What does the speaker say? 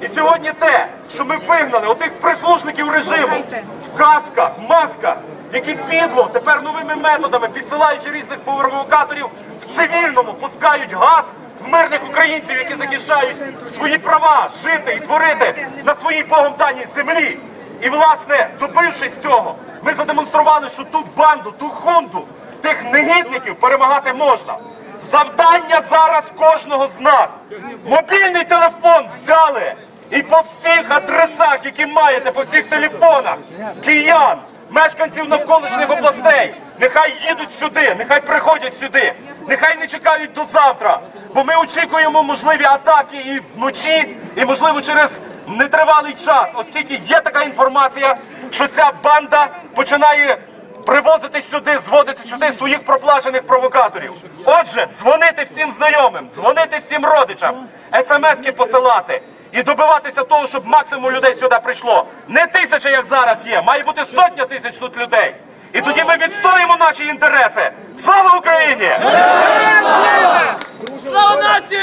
І сьогодні те, що ми вигнали отих прислужників режиму в касках, в масках, які підло тепер новими методами, підсилаючи різних провокаторів, в цивільному пускають газ в мирних українців, які захищають свої права жити і творити на своїй Богом даній землі. І власне, добившись цього, ми задемонстрували, що ту банду, ту хунду, тих негідників перемагати можна. Завдання зараз кожного з нас. Мобільний телефон взяли. І по всіх адресах, які маєте, по всіх телефонах, киян, мешканців навколишніх областей, нехай їдуть сюди, нехай приходять сюди, нехай не чекають до завтра. Бо ми очікуємо можливі атаки і вночі, і можливо через нетривалий час, оскільки є така інформація, що ця банда починає привозити сюди, зводити сюди своїх проплачених провокаторів. Отже, дзвонити всім знайомим, дзвонити всім родичам, смски посилати і добиватися того, щоб максимум людей сюди прийшло. Не тисяча, як зараз є, має бути сотня тисяч тут людей. І тоді ми відстоїмо наші інтереси. Слава Україні! Слава нації!